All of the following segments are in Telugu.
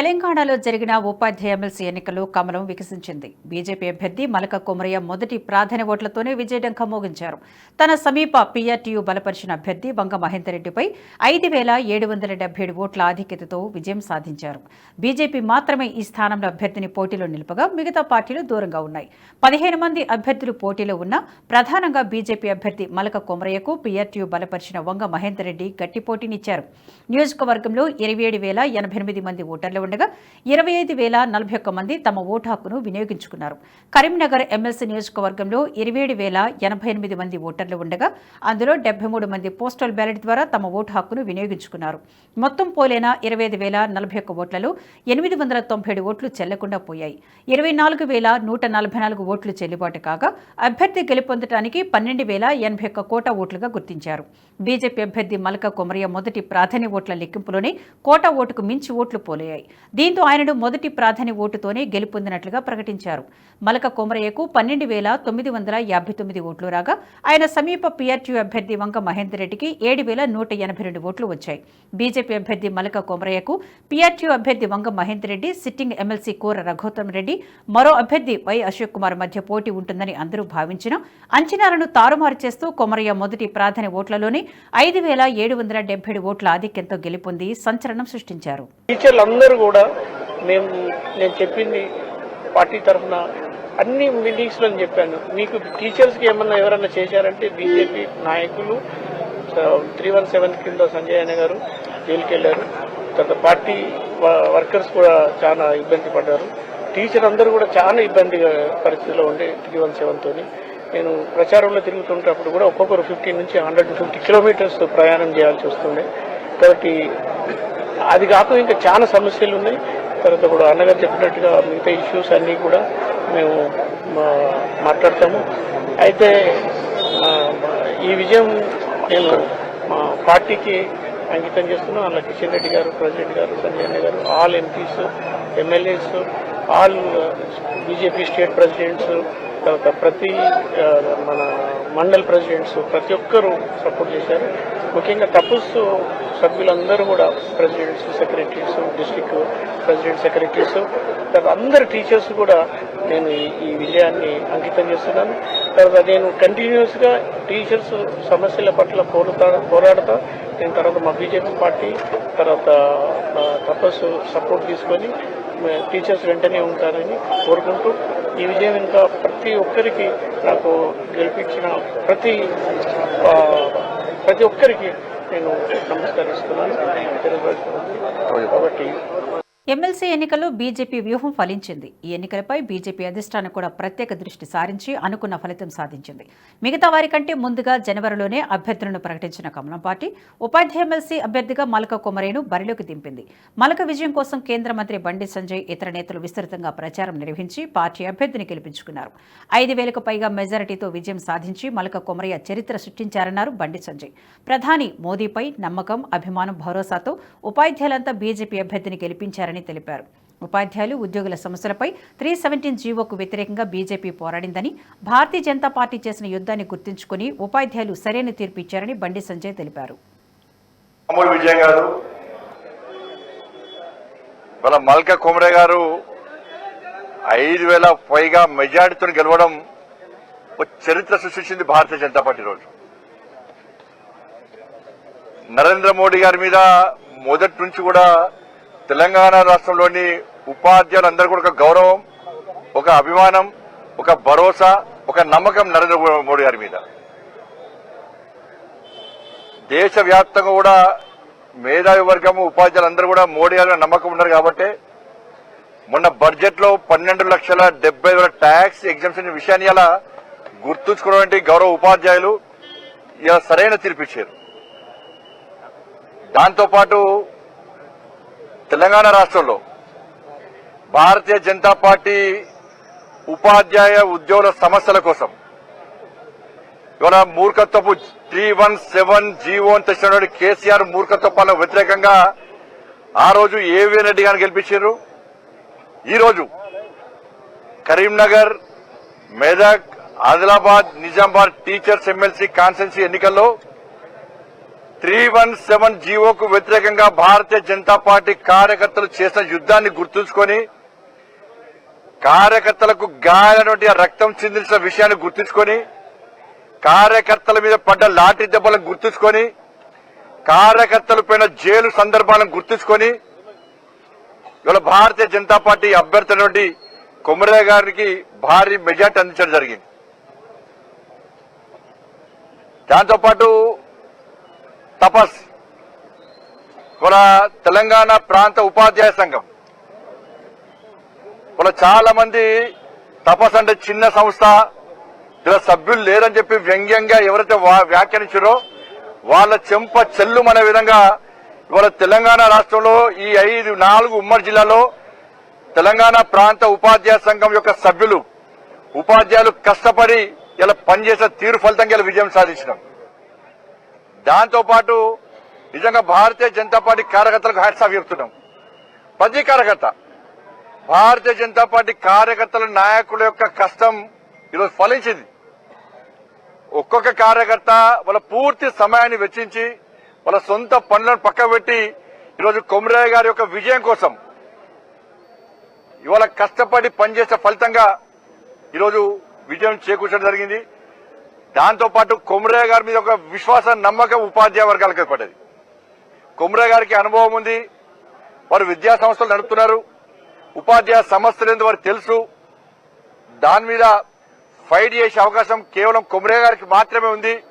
తెలంగాణలో జరిగిన ఉపాధ్యాయ ఎమ్మెల్సీ ఎన్నికల్లో కమలం వికసించింది. బీజేపీ అభ్యర్థి మలక కుమరయ్య మొదటి ప్రాధాన్య ఓట్లతోనే విజయడంక మోగించారు. తన సమీప పీఆర్టీయూ బలపరిచిన అభ్యర్థి వంగ మహేందర్రెడ్డిపై ఐదు వేల ఏడు వందల డెబ్బై ఏడు ఓట్ల ఆధిక్యతతో విజయం సాధించారు. బీజేపీ మాత్రమే ఈ స్థానంలో అభ్యర్థిని పోటీలో నిలుపగా మిగతా పార్టీలు దూరంగా ఉన్నాయి. పదిహేను మంది అభ్యర్థులు పోటీలో ఉన్నా ప్రధానంగా బీజేపీ అభ్యర్థి మలక కొమరయ్యకు పీఆర్టీయూ బలపరిచిన వంగ మహేందర్రెడ్డి గట్టి పోటీనిచ్చారు. నియోజకవర్గంలో ఇరవై ఏడు వేల ఎనభై ఎనిమిది మంది ఓటర్లు ఉండగా ఇరవై ఐదు వేల నలభై ఒక్క మంది తమ ఓటు హక్కును వినియోగించుకున్నారు. కరీంనగర్ ఎమ్మెల్సీ నియోజకవర్గంలో ఇరవై ఏడు వేల ఎనభై ఎనిమిది మంది ఓటర్లు ఉండగా అందులో డెబ్బై మూడు మంది పోస్టల్ బ్యాలెట్ ద్వారా తమ ఓటు హక్కును వినియోగించుకున్నారు. మొత్తం పోలైన ఇరవై ఐదు వేల నలభై ఒక్క ఓట్లలో ఎనిమిది వందల తొంభై ఏడు ఓట్లు చెల్లకుండా పోయాయి. ఇరవై నాలుగు వేల నూట నలభై నాలుగు ఓట్లు చెల్లుబాటు కాగా అభ్యర్థి గెలుపొందడానికి పన్నెండు వేల ఎనభై ఒక్క కోటా ఓట్లుగా గుర్తించారు. బీజేపీ అభ్యర్థి మలక కొమరయ్య మొదటి ప్రాధాన్య ఓట్ల లెక్కింపులోనే కోటా ఓటుకు మించి ఓట్లు పోలయ్యాయి. దీంతో ఆయనను మొదటి ప్రాధాన్య ఓటుతోనే గెలుపొందినట్లుగా ప్రకటించారు. మలక కొమరయ్యకు పన్నెండు వేల తొమ్మిది వందల యాభై తొమ్మిది ఓట్లు రాగా ఆయన సమీప పీఆర్టీ అభ్యర్థి వంక మహేందర్ రెడ్డికి ఏడు వేల నూట ఎనభై రెండు ఓట్లు వచ్చాయి. బీజేపీ అభ్యర్థి మలక కొమరయ్యకు పీఆర్టీ అభ్యర్థి వంగ మహేందర్ రెడ్డి సిట్టింగ్ ఎమ్మెల్సీ కూర రఘోత్తమ్ రెడ్డి మరో అభ్యర్థి వై అశోక్ కుమార్ మధ్య పోటీ ఉంటుందని అందరూ భావించిన అంచనాలను తారుమారు చేస్తూ కొమరయ్య మొదటి ప్రాధాన్య ఓట్లలోనే ఐదు వేల ఏడు వందల డెబ్బై ఏడు ఓట్ల ఆధిక్యంతో గెలుపొంది సంచలనం సృష్టించారు. టీచర్లు కూడా మేము నేను చెప్పింది పార్టీ తరఫున అన్ని మీటింగ్స్లో చెప్పాను. మీకు టీచర్స్కి ఏమన్నా ఎవరన్నా చేశారంటే బీజేపీ నాయకులు త్రీ వన్ సెవెన్ కింద సంజయ్ అన్న గారు జైలుకి వెళ్ళారు. తర్వాత పార్టీ వ- వర్కర్స్ కూడా చాలా ఇబ్బంది పడ్డారు. టీచర్ అందరూ కూడా చాలా ఇబ్బంది పరిస్థితిలో ఉండే త్రీ వన్ సెవెన్తోని. నేను ప్రచారంలో తిరుగుతుంటప్పుడు కూడా ఒక్కొక్కరు ఫిఫ్టీ నుంచి హండ్రెడ్ ఫిఫ్టీ కిలోమీటర్స్ ప్రయాణం చేయాల్సి వస్తుండే. కాబట్టి అది కాక ఇంకా చాలా సమస్యలు ఉన్నాయి. తర్వాత కూడా అన్నగారు చెప్పినట్టుగా మిగతా ఇష్యూస్ అన్నీ కూడా మేము మా- మాట్లాడతాము. అయితే ఈ విజయం నేను మా పార్టీకి అంకితం చేస్తున్నాను. అలా కిషన్ రెడ్డి గారు ప్రెసిడెంట్ గారు సంజయ్ అన్న గారు all MPs MLAs all uh, BJP state presidents తర్వాత ప్రతి uh, మన మండల్ ప్రెసిడెంట్స్ ప్రతి ఒక్కరూ సపోర్ట్ చేశారు. ముఖ్యంగా తపస్ సభ్యులందరూ కూడా presidents secretaries district president secretaries తర్వాత అందరు టీచర్స్ కూడా నేను ఈ- విజయాన్ని అంకితం చేస్తున్నాను. తర్వాత నేను కంటిన్యూస్గా టీచర్స్ సమస్యల పట్ల పోరుతా పోరాడతా. నేను తర్వాత మా బీజేపీ పార్టీ తర్వాత తపస్సు సపోర్ట్ తీసుకొని టీచర్స్ వెంటనే ఉంటారని కోరుకుంటూ ఈ విజయం ఇంకా ప్రతి ఒక్కరికి నాకు గెలిపించిన ప్రతి ప్రతి ఒక్కరికి నేను నమస్కరిస్తున్నాను. కాబట్టి ఎమ్మెల్సీ ఎన్నికల్లో బీజేపీ వ్యూహం ఫలించింది. ఈ ఎన్నికలపై బీజేపీ అధిష్టానం కూడా ప్రత్యేక దృష్టి సారించి అనుకున్న ఫలితం సాధించింది. మిగతా వారి కంటే ముందుగా జనవరిలోనే అభ్యర్థులను ప్రకటించిన కమలం పార్టీ ఉపాధ్యాయ ఎమ్మెల్సీ అభ్యర్థిగా మలక కుమరేను బరిలోకి దింపింది. మలక విజయం కోసం కేంద్ర మంత్రి బండి సంజయ్ ఇతర నేతలు విస్తృతంగా ప్రచారం నిర్వహించి పార్టీ అభ్యర్థిని గెలిపించుకున్నారు. ఐదు వేలకు పైగా మెజారిటీతో విజయం సాధించి మలక కొమరయ్య చరిత్ర సృష్టించారన్నారు బండి సంజయ్. ప్రధాని మోదీపై నమ్మకం అభిమానం భరోసాతో ఉపాధ్యాయులంతా బీజేపీ అభ్యర్థిని గెలిపించారని తెలిపారు. ఉపాధ్యాయులు ఉద్యోగుల సమస్యలపై త్రీ సెవెంటీన్ జీవోకు వ్యతిరేకంగా బీజేపీ పోరాడిందని భారతీయ జనతా పార్టీ చేసిన యుద్ధాన్ని గుర్తుంచుకుని ఉపాధ్యాయులు సరైన తీర్పు ఇచ్చారని బండి సంజయ్ తెలిపారు. మామూలు మల్క కుమరే గారు ఐదు వేల పైగా మెజార్టీతో గెలవడం చరిత్ర సృష్టించింది భారతీయ జనతా పార్టీ రోజు. నరేంద్ర మోడీ గారి మీద మొదటి నుంచి కూడా తెలంగాణ రాష్ట్రంలోని ఉపాధ్యాయులందరూ కూడా ఒక గౌరవం ఒక అభిమానం ఒక భరోసా ఒక నమ్మకం నరేంద్ర మోడీ గారి మీద. దేశవ్యాప్తంగా కూడా మేధావి వర్గము ఉపాధ్యాయులందరూ కూడా మోడీ గారి నమ్మకం ఉన్నారు కాబట్టి మొన్న బడ్జెట్లో పన్నెండు లక్షల డెబ్బై వేల ట్యాక్స్ ఎగ్జామ్షన్ విషయాన్ని ఇలా గుర్తుంచుకున్నటువంటి గౌరవ ఉపాధ్యాయులు ఇలా సరైన తీర్పిచ్చారు దాంతోపాటు తెలంగాణ రాష్ట్రంలో భారతీయ జనతా పార్టీ ఉపాధ్యాయ ఉద్యోగుల సమస్యల కోసం ఇవాళ మూర్ఖత్వపు త్రీ వన్ సెవెన్ జీవో అని తెచ్చినటువంటి కేసీఆర్ మూర్ఖత్వపాలకు వ్యతిరేకంగా ఆ రోజు ఏవీ రెడ్డి గారిని గెలిపించారు. ఈరోజు Karimnagar Medak Adilabad Nizamabad teachers MLC constituency ఎన్నికల్లో త్రీ వన్ సెవెన్ జీవోకు వ్యతిరేకంగా భారతీయ జనతా పార్టీ కార్యకర్తలు చేసిన యుద్ధాన్ని గుర్తుంచుకొని కార్యకర్తలకు గాయనటువంటి ఆ రక్తం చిందించిన విషయాన్ని గుర్తుంచుకొని కార్యకర్తల మీద పడ్డ లాఠీ దెబ్బలను గుర్తుంచుకొని కార్యకర్తల పైన జైలు సందర్భాలను గుర్తుంచుకొని ఇవాళ భారతీయ జనతా పార్టీ అభ్యర్థి అయినటువంటి కొమరయ్య గారికి భారీ మెజార్టీ అందించడం జరిగింది. దాంతోపాటు తపస్. మన తెలంగాణ ప్రాంత ఉపాధ్యాయ సంఘం. మన చాలా మంది తపస్ అంటే చిన్న సంస్థ ఇలా సభ్యులు లేరని చెప్పి వ్యంగ్యంగా ఎవరైతే వా- వ్యాఖ్యానించారో వాళ్ళ చెంప చెల్లుమనే విధంగా ఇవాళ తెలంగాణ రాష్ట్రంలో ఈ ఐదు నాలుగు ఉమ్మడి జిల్లాలో తెలంగాణ ప్రాంత ఉపాధ్యాయ సంఘం యొక్క సభ్యులు ఉపాధ్యాయులు కష్టపడి ఇలా పనిచేసే తీరు ఫలితంగా ఇలా విజయం సాధించినాం. దాంతోపాటు నిజంగా భారతీయ జనతా పార్టీ కార్యకర్తలకు హ్యాట్స్ ఆఫ్ చెప్తున్నాం. ప్రతి కార్యకర్త. భారతీయ జనతా పార్టీ కార్యకర్తల నాయకుల యొక్క కష్టం ఈరోజు ఫలించింది. ఒక్కొక్క కార్యకర్త వాళ్ళ పూర్తి సమయాన్ని వెచ్చించి వాళ్ళ సొంత పనులను పక్కబెట్టి ఈరోజు కొమరయ్య గారి యొక్క విజయం కోసం ఇవాళ కష్టపడి పనిచేసే ఫలితంగా ఈరోజు విజయం చేకూర్చడం జరిగింది. దాంతో పాటు కొమరయ్య గారి మీద ఒక విశ్వాస నమ్మకం ఉపాధ్యాయ వర్గాలకు ఏర్పడ్డది కొమరయ్య గారికి అనుభవం ఉంది వారు విద్యా సంస్థలు నడుపుతున్నారు ఉపాధ్యాయ సమస్యలు వారు తెలుసు. దాని మీద ఫైట్ చేసే అవకాశం కేవలం కొమరయ్య గారికి మాత్రమే ఉంది.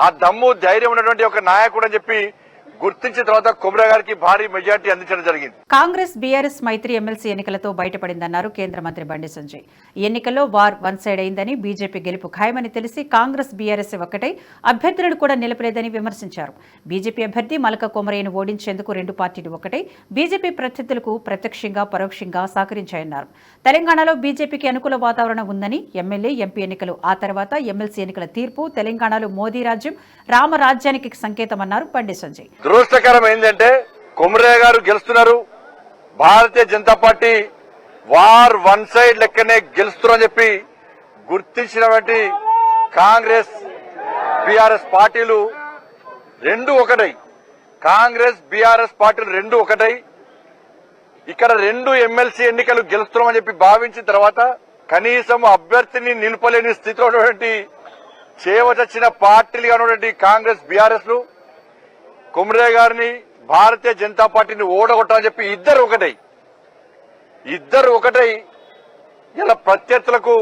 ఆ దమ్ము ధైర్యం ఉన్నటువంటి ఒక నాయకుడు అని చెప్పి గుర్తించిన తర్వాత కొమరయ్య గారికి భారీ మెజార్టీ అందించడం జరిగింది. కాంగ్రెస్ బీఆర్ఎస్ మైత్రి ఎమ్మెల్సీ ఎన్నికలతో బయటపడిందన్నారు కేంద్ర మంత్రి బండి సంజయ్. ఈ ఎన్నికల్లో వార్ వన్ సైడ్ అయిందని బీజేపీ గెలుపు ఖాయమని తెలిసి కాంగ్రెస్ బీఆర్ఎస్ ఒక్కటై అభ్యర్థులను కూడా నిలపలేదని విమర్శించారు. బీజేపీ అభ్యర్థి మలక కుమరయ్యను ఓడించేందుకు రెండు పార్టీలు ఒకటై బీజేపీ ప్రత్యర్థులకు ప్రత్యక్షంగా పరోక్షంగా సహకరించాయన్నారు. తెలంగాణలో బీజేపీకి అనుకూల వాతావరణం ఉందని ఎమ్మెల్యే ఎంపీ ఎన్నికలు ఆ తర్వాత ఎమ్మెల్సీ ఎన్నికల తీర్పు తెలంగాణలో మోదీ రాజ్యం రామరాజ్యానికి సంకేతమన్నారు బండి సంజయ్. దురదృష్టకరం ఏంటంటే కొమరయ్య గారు గెలుస్తున్నారు. Bharatiya Janata party war one side లెక్కనే గెలుస్తున్నారని చెప్పి గుర్తించినటువంటి కాంగ్రెస్ బీఆర్ఎస్ పార్టీలు రెండు ఒకటై. కాంగ్రెస్ బీఆర్ఎస్ పార్టీలు రెండు ఒకటై. ఇక్కడ రెండు ఎమ్మెల్సీ ఎన్నికలు గెలుస్తున్నామని చెప్పి భావించిన తర్వాత కనీసం అభ్యర్థిని నిలుపలేని స్థితిలో ఉన్నటువంటి చేవచచ్చిన పార్టీలుగా ఉన్నటువంటి కాంగ్రెస్ బీఆర్ఎస్లు కుమ్రే గారిని భారతీయ జనతా పార్టీని ఓడగొట్టాలని చెప్పి ఇద్దరు ఒకటై. ఇద్దరు ఒకటై ఇలా ప్రత్యర్థులకు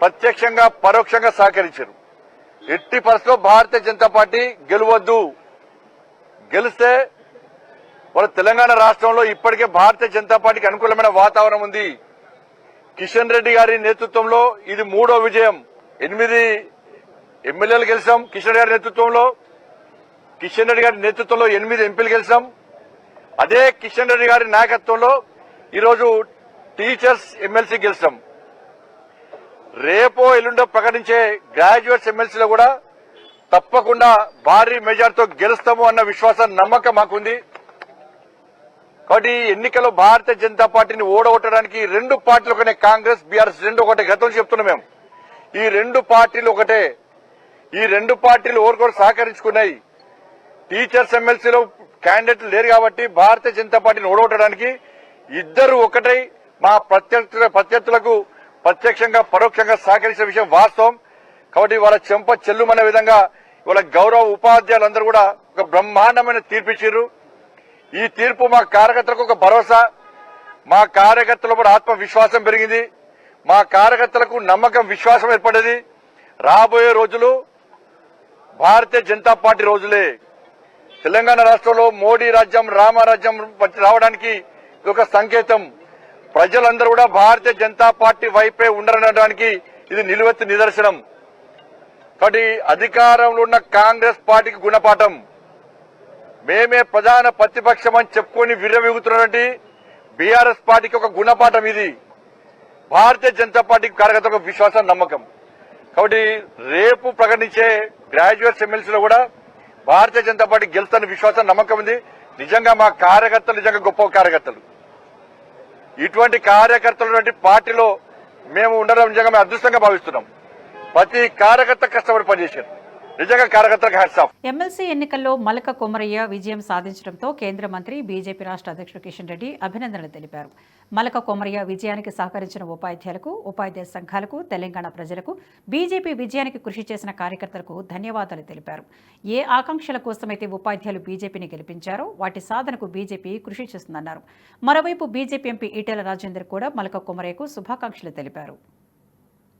ప్రత్యక్షంగా పరోక్షంగా సహకరించారు. ఎట్టి పరిస్థితిలో భారతీయ జనతా పార్టీ గెలవద్దు. గెలిస్తే వాళ్ళ తెలంగాణ రాష్ట్రంలో ఇప్పటికే భారతీయ జనతా పార్టీకి అనుకూలమైన వాతావరణం ఉంది. కిషన్ రెడ్డి గారి నేతృత్వంలో ఇది మూడో విజయం. ఎనిమిది ఎమ్మెల్యేలు గెలిచాం కిషన్ గారి నేతృత్వంలో. కిషన్ రెడ్డి గారి నేతృత్వంలో ఎనిమిది ఎంపీలు గెలిచాం. అదే కిషన్ రెడ్డి గారి నాయకత్వంలో ఈరోజు టీచర్స్ ఎమ్మెల్సీ గెలిచాం. రేపో ఎల్లుండో ప్రకటించే గ్రాడ్యుయేట్స్ ఎమ్మెల్సీలో కూడా తప్పకుండా భారీ మెజార్టీతో గెలుస్తాము అన్న విశ్వాసం నమ్మకం మాకుంది. కాబట్టి ఈ ఎన్నికల్లో భారతీయ జనతా పార్టీని ఓడగొట్టడానికి రెండు పార్టీలు ఒకటే కాంగ్రెస్ బీఆర్ఎస్ రెండు ఒకటే గతంలో చెప్తున్నాం మేము. ఈ రెండు పార్టీలు ఒకటే. ఈ రెండు పార్టీలు ఓరుకోరు సహకరించుకున్నాయి. టీచర్స్ ఎమ్మెల్సీలో క్యాండిడేట్లు లేరు కాబట్టి భారతీయ జనతా పార్టీని ఓడగొట్టడానికి ఇద్దరు ఒకటై మా ప్రత్యర్థుల ప్రత్యర్థులకు ప్రత్యక్షంగా పరోక్షంగా సహకరించిన విషయం వాస్తవం. కాబట్టి వాళ్ళ చెంప చెల్లుమనే విధంగా ఇవాళ గౌరవ ఉపాధ్యాయులందరూ కూడా ఒక బ్రహ్మాండమైన తీర్పిచ్చారు. ఈ తీర్పు మా కార్యకర్తలకు ఒక భరోసా. మా కార్యకర్తల కూడా ఆత్మవిశ్వాసం పెరిగింది. మా కార్యకర్తలకు నమ్మకం విశ్వాసం ఏర్పడేది. రాబోయే రోజులు భారతీయ జనతా పార్టీ రోజులే. తెలంగాణ రాష్ట్రంలో మోడీ రాజ్యం రామరాజ్యం వచ్చి రావడానికి ఇది ఒక సంకేతం. ప్రజలందరూ కూడా భారతీయ జనతా పార్టీ వైపే ఉండరనడానికి ఇది నిలువెత్తు నిదర్శనం. కాబట్టి అధికారంలో ఉన్న కాంగ్రెస్ పార్టీకి గుణపాఠం. మేమే ప్రధాన ప్రతిపక్షం అని చెప్పుకొని విర్రవీగుతున్నటువంటి బీఆర్ఎస్ పార్టీకి ఒక గుణపాఠం ఇది. భారతీయ జనతా పార్టీకి కార్యకర్త ఒక విశ్వాసం నమ్మకం. కాబట్టి రేపు ప్రకటించే గ్రాడ్యుయేట్స్ ఎమ్మెల్సీలో కూడా భారతీయ జనతా పార్టీ గెలుస్తున్న విశ్వాసం నమ్మకం ఉంది. నిజంగా మా కార్యకర్తలు నిజంగా గొప్ప కార్యకర్తలు. ఇటువంటి కార్యకర్తలు పార్టీలో మేము ఉండడం నిజంగా మేము అదృష్టంగా భావిస్తున్నాం. ప్రతి కార్యకర్త కష్టపడి పనిచేశారు. నిజంగా కార్యకర్తలకు హ్యాట్స్ ఆఫ్ ఎమ్మెల్సీ ఎన్నికల్లో మలక కొమరయ్య విజయం సాధించడంతో కేంద్ర మంత్రి బీజేపీ రాష్ట్ర అధ్యక్షుడు కిషన్ రెడ్డి అభినందనలు తెలిపారు. మలక కొమరయ్య విజయానికి సహకరించిన ఉపాధ్యాయులకు ఉపాధ్యాయ సంఘాలకు తెలంగాణ ప్రజలకు బీజేపీ విజయానికి కృషి చేసిన కార్యకర్తలకు ధన్యవాదాలు తెలిపారు. ఏ ఆకాంక్షల కోసమైతే ఉపాధ్యాయులు బీజేపీని గెలిపించారో వాటి సాధనకు బీజేపీ కృషి చేస్తుందన్నారు. మరోవైపు బీజేపీ ఎంపీ ఈటెల రాజేందర్ కూడా మలక కొమరయ్యకు శుభాకాంక్షలు తెలిపారు.